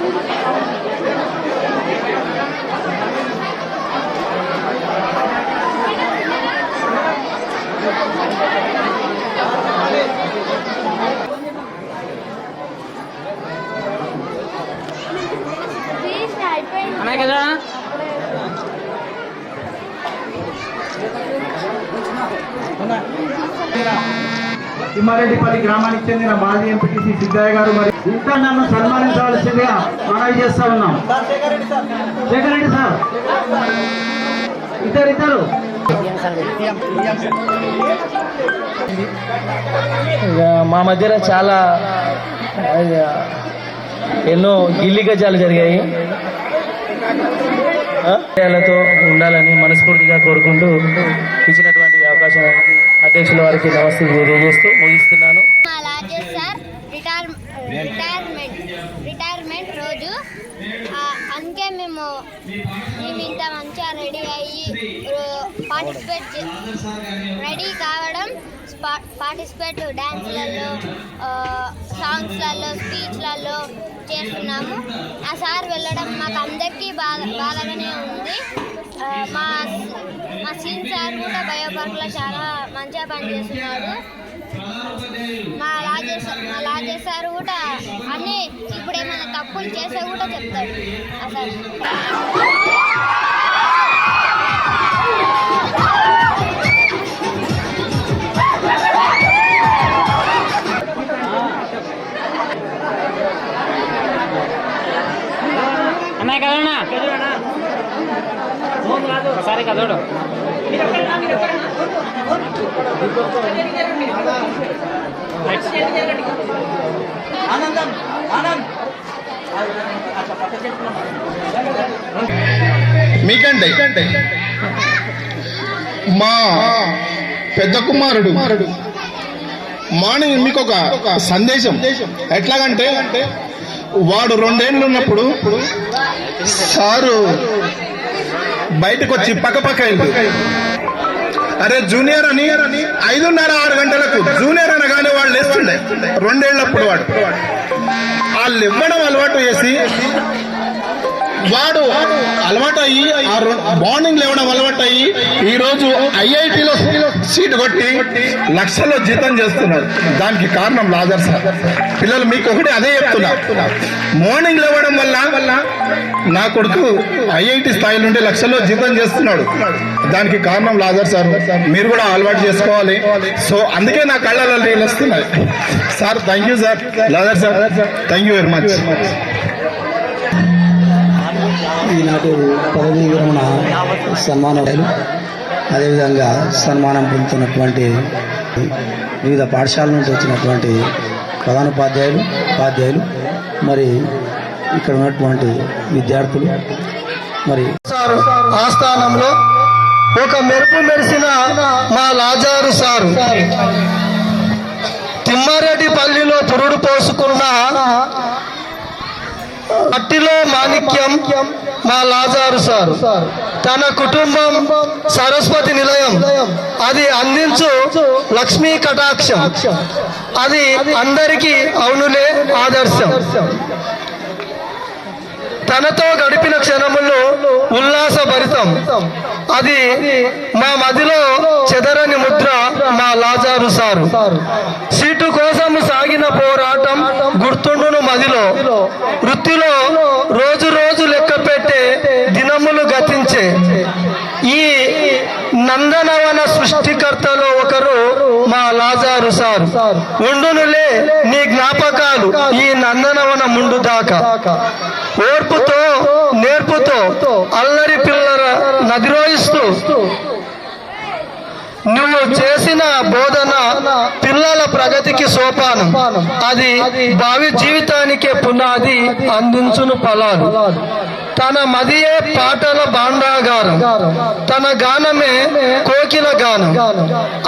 Thank you. Thimmareddypalli గ్రామానికి చెందిన మాజీ ఎంపీటీసీ సిద్ధయ్య గారు మరి ఇంకా నన్ను సన్మానించవలసిందిగా మనవి చేస్తా ఉన్నాం. శేఖర్ రెడ్డి సార్. ఇద్దరు ఇద్దరు. మా మధ్యన చాలా ఎన్నో గిల్లి గజాలు జరిగాయి. ఆ? ఉండాలని మనస్ఫూర్తిగా కోరుకుంటూ ఇచ్చినటువంటి అవకాశానికి అధ్యక్షుల వారికి నమస్తే తెలియజేస్తూ ముగిస్తున్నాను. మా సార్ రిటైర్ రిటైర్మెంట్ రిటైర్మెంట్ రోజు అందుకే మేము మేము ఇంత మంచిగా రెడీ అయ్యి పార్టిసిపేట్ రెడీ కావడం పార్టిసిపేట్ డ్యాన్స్లలో సాంగ్స్లలో స్పీచ్లలో చేస్తున్నాము. ఆ సార్ వెళ్ళడం మాకు అందరికీ బాగా బాగానే ఉంది. మా మా సీన్ సార్ కూడా బయోపార్క్లో చాలా మంచిగా పనిచేస్తున్నాడు మా రాజేష్ మా రాజేష్ సార్ కూడా అన్నీ ఇప్పుడు ఏమైనా తప్పులు చేస్తే కూడా చెప్తాడు. అసలు. అన్నా కదన్నా ఒకసారి కదోడు ఆనందం ఆనంద్ మీకంటే. మా పెద్ద కుమారుడు. మార్నింగ్ మీకు ఒక సందేశం. ఎట్లాగంటే వాడు రెండేళ్ళు ఉన్నప్పుడు సారు బయటకు వచ్చి పక్క పక్క అరే జూనియర్ అని ఐదున్నర ఆరు గంటలకు జూనియర్ అనగానే వాళ్ళు లేస్తుండే. రెండేళ్ళప్పుడు వాడు. వాళ్ళు ఇవ్వడం అలవాటు చేసి వాడు అలవాటు అయ్యి మార్నింగ్ లేవడం అలవాటు అయ్యి ఈ రోజు ఐఐటిలో సీట్ కొట్టి లక్షల్లో జీతం చేస్తున్నాడు దానికి కారణం లాజర్ సార్. పిల్లలు మీకు ఒకటి అదే చెప్తున్నా. మార్నింగ్ లేవడం వల్ల నా కొడుకు ఐఐటి స్థాయి నుండి లక్షల్లో జీతం చేస్తున్నాడు. దానికి కారణం లాజర్ సార్. మీరు కూడా అలవాటు చేసుకోవాలి. సో అందుకే నా కళ్ళలో నీళ్ళు వస్తున్నాయి. Sir thank you sir Lazar sir thank you very much ఈనాటి పదవీ విరమణ సన్మానాలు అదేవిధంగా సన్మానం పొందుతున్నటువంటి వివిధ పాఠశాల నుంచి వచ్చినటువంటి ప్రధానోపాధ్యాయులు ఉపాధ్యాయులు మరి ఇక్కడ ఉన్నటువంటి విద్యార్థులు మరి సారు ఆస్థానంలో ఒక మెరుపు మెరిసిన మా లాజారు సారు తిమ్మారెడ్డి పల్లిలో పురుడు పోసుకున్న మట్టిలో మాణిక్యం మా లాజారు సార్. తన కుటుంబం సరస్వతి నిలయం. అది అందించు లక్ష్మీ కటాక్షం. అది అందరికీ అవునులే ఆదర్శం. తనతో గడిపిన క్షణములు ఉల్లాసభరితం అది మా మదిలో చెదరని ముద్ర మా లాజారు సారు. సీటు కోసం సాగిన మదిలో వృత్తిలో రోజు రోజు లెక్క పెట్టే దినములు గతించే ఈ నందనవన సృష్టికర్తలో ఒకరు మా లాజారు సార్. ఉండునులే నీ జ్ఞాపకాలు ఈ నందనవన ముందు దాకా. ఓర్పుతో నేర్పుతో అల్లరి పిల్లల నదిరోయిస్తూ నువ్వు చేసిన బోధన పిల్లల ప్రగతికి సోపానం. అది భావి జీవితానికే పునాది అందించును ఫలాలు. తన మదియే పాటల బాండాగారం తన గానమే కోకిల గానం.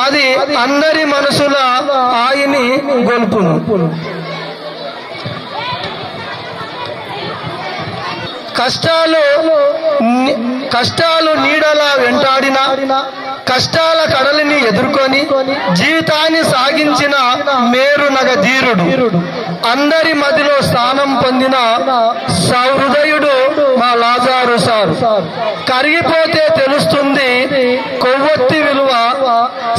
అది అందరి మనసుల ఆయిని గొలుపును. కష్టాలు కష్టాలు నీడలా వెంటాడినా కష్టాల కడలిని ఎదుర్కొని జీవితాన్ని సాగించిన మేరు నగ ధీరుడు అందరి మదిలో స్థానం పొందిన సహృదయుడు మా లాజారు సార్. కరిగిపోతే తెలుస్తుంది కొవ్వొత్తి విలువ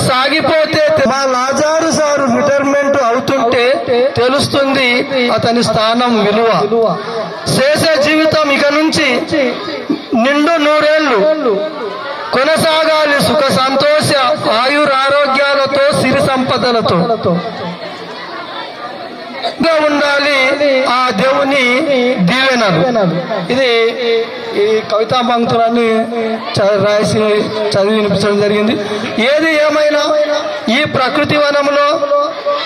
సాగిపోతే మా లాజారు సారు రిటైర్మెంట్ అవుతుంటే తెలుస్తుంది అతని స్థానం విలువ. చేసే జీవితం ఇక నుంచి నిండు నూరేళ్ళు కొనసాగాలి సుఖ సంతోష ఆయురారోగ్యాలతో సిరి సంపదలతో. ఉండాలి ఆ దేవుని దీవెనలు. ఇది ఈ కవితా పంక్తులన్నీ చ- రాసి చదివి వినిపించడం జరిగింది. ఏది ఏమైనా ఈ ప్రకృతి వనంలో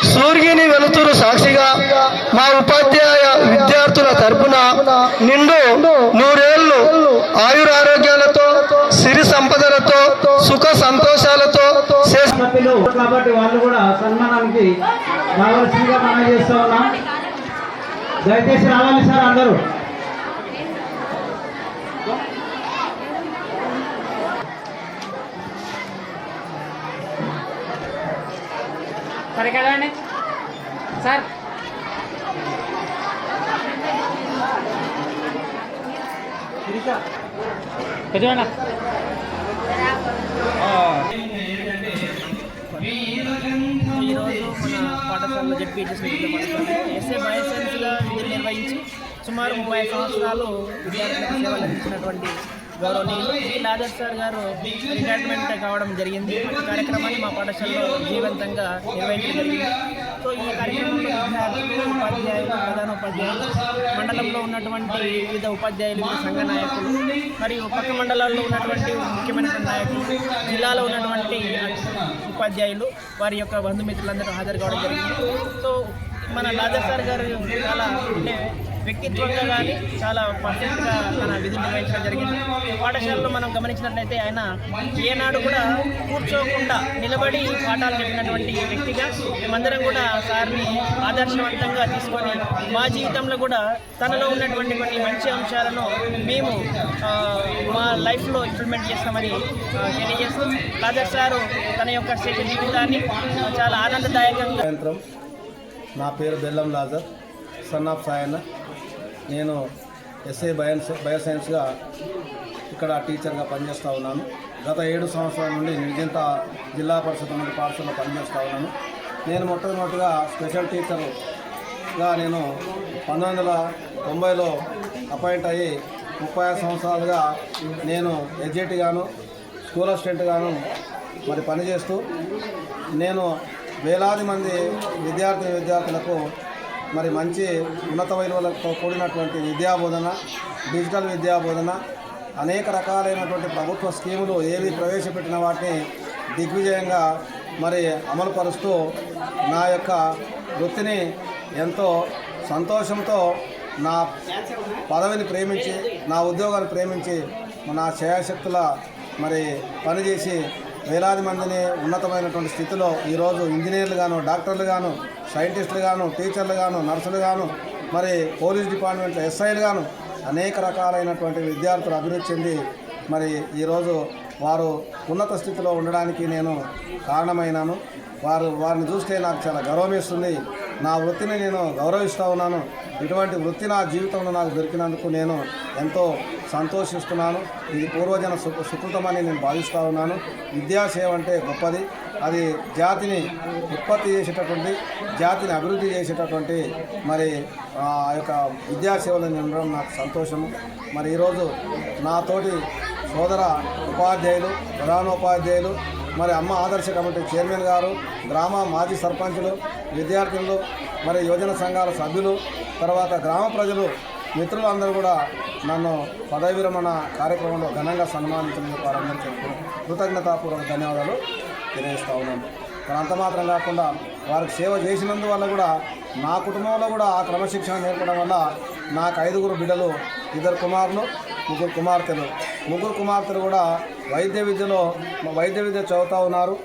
సూర్యుని వెలుతురు సాక్షిగా మా ఉపాధ్యాయ విద్యార్థుల తరపున నిండు నూరేళ్ళు ఆయురారోగ్యాలతో ఆరోగ్యాలతో సంపదలతో సుఖ సంతోషాలతో కాబట్టి వాళ్ళు కూడా సన్మానానికి రావాల్సిందిగా మనం చేస్తా ఉన్నాం. దయచేసి రావాలి సార్ అందరూ. సరే కదండి సార్. ఈరోజు మన పాఠశాలలో ఎస్ఏ బయోసైన్స్గా విధులు నిర్వహించి సుమారు ముప్పై సంవత్సరాలు విద్యార్థులకు సేవలు అందించినటువంటి గౌరవనీయులు శ్రీ లాజర్ సార్ గారు రిటైర్మెంట్ కావడం జరిగింది. ఈ కార్యక్రమాన్ని మా పాఠశాలలో జీవంతంగా నిర్వహించడం జరిగింది. సో ఈ కార్యక్రమంలో ప్రధాన ఉపాధ్యాయులు ప్రధానోపాధ్యాయులు మండలంలో ఉన్నటువంటి వివిధ ఉపాధ్యాయులు సంఘ నాయకులు మరియు పక్క మండలాల్లో ఉన్నటువంటి ముఖ్యమైన నాయకులు జిల్లాలో ఉన్నటువంటి ఉపాధ్యాయులు వారి యొక్క బంధుమిత్రులందరూ హాజరు కావడం జరిగింది. సో మన లాజర్ సార్ గారు చాలా అంటే వ్యక్తిత్వంగా కానీ చాలా పర్ఫెక్ట్గా తన విధులు నిర్వహించడం జరిగింది. పాఠశాలలో మనం గమనించినట్లయితే ఆయన ఏనాడు కూడా కూర్చోకుండా నిలబడి పాఠాలు చెప్పినటువంటి వ్యక్తిగా మేమందరం కూడా సార్ని ఆదర్శవంతంగా తీసుకొని మా జీవితంలో కూడా తనలో ఉన్నటువంటి కొన్ని మంచి అంశాలను మేము మా లైఫ్లో ఇంప్లిమెంట్ చేస్తామని తెలియజేస్తూ రాజర్ సారు తన యొక్క జీవితాన్ని చాలా ఆనందదాయకంగా నా పేరు బెల్లం లాజర్ సన్ ఆఫ్ సాయన్న. నేను ఎస్ఏ బయో బయోసైన్స్గా ఇక్కడ టీచర్గా పనిచేస్తూ ఉన్నాను. గత ఏడు సంవత్సరాల నుండి నిర్జంత జిల్లా పరిషత్ నుండి పాఠశాలలో పనిచేస్తూ ఉన్నాను. నేను మొట్టమొదటిగా స్పెషల్ టీచర్గా నేను పంతొమ్మిది వందల తొంభైలో అపాయింట్ అయ్యి ముప్పై ఐదు సంవత్సరాలుగా నేను ఎడ్జెట్గాను స్కూల్ అసిస్టెంట్గాను మరి పనిచేస్తూ నేను వేలాది మంది విద్యార్థి విద్యార్థులకు మరి మంచి ఉన్నత విలువలతో కూడినటువంటి విద్యాబోధన డిజిటల్ విద్యాబోధన అనేక రకాలైనటువంటి ప్రభుత్వ స్కీములు ఏవి ప్రవేశపెట్టిన వాటిని దిగ్విజయంగా మరి అమలుపరుస్తూ నా యొక్క వృత్తిని ఎంతో సంతోషంతో నా పదవిని ప్రేమించి నా ఉద్యోగాన్ని ప్రేమించి నా శయాశక్తుల మరి పనిచేసి వేలాది మందిని ఉన్నతమైనటువంటి స్థితిలో ఈరోజు ఇంజనీర్లు గాను డాక్టర్లు గాను సైంటిస్టులు గాను టీచర్లు గాను నర్సులు గాను మరి పోలీస్ డిపార్ట్మెంట్లో ఎస్ఐలు గాను అనేక రకాలైనటువంటి విద్యార్థులు అభివృద్ధి చెంది మరి ఈరోజు వారు ఉన్నత స్థితిలో ఉండడానికి నేను కారణమైనాను. వారు వారిని చూస్తే నాకు చాలా గర్వం నా వృత్తిని నేను గౌరవిస్తూ ఉన్నాను. ఇటువంటి వృత్తి నా జీవితంలో నాకు దొరికినందుకు నేను ఎంతో సంతోషిస్తున్నాను. ఇది పూర్వజన సు సుకృతమని నేను భావిస్తూ ఉన్నాను. విద్యాసేవ అంటే గొప్పది. అది జాతిని ఉత్పత్తి చేసేటటువంటి జాతిని అభివృద్ధి చేసేటటువంటి మరి ఆ యొక్క విద్యాసేవలు ఉండడం నాకు సంతోషము. మరి ఈరోజు నాతోటి సోదర ఉపాధ్యాయులు ప్రధానోపాధ్యాయులు మరి అమ్మ ఆదర్శ కమిటీ చైర్మన్ గారు గ్రామ మాజీ సర్పంచులు విద్యార్థులు మరి యువజన సంఘాల సభ్యులు తర్వాత గ్రామ ప్రజలు మిత్రులు అందరూ కూడా నన్ను పదవి విరమణ కార్యక్రమంలో ఘనంగా సన్మానించినందుకు వారందరికీ కృతజ్ఞతాపూర్వక ధన్యవాదాలు తెలియజేస్తూ ఉన్నాను. మరి అంత మాత్రం కాకుండా వారికి సేవ చేసినందువల్ల కూడా నా కుటుంబంలో కూడా ఆ క్రమశిక్షణ నేర్పడం వల్ల నాకు ఐదుగురు బిడ్డలు ఇద్దరు కుమారులు ముగ్గురు కుమార్తెలు. ముగ్గురు కుమార్తెలు కూడా వైద్య విద్యలో వైద్య విద్య చదువుతూ ఉన్నారు.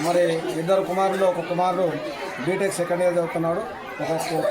మరి ఇద్దరు కుమారులు ఒక కుమారుడు బీటెక్ సెకండ్ ఇయర్ చదువుతున్నాడు. ఒక కుమారుడు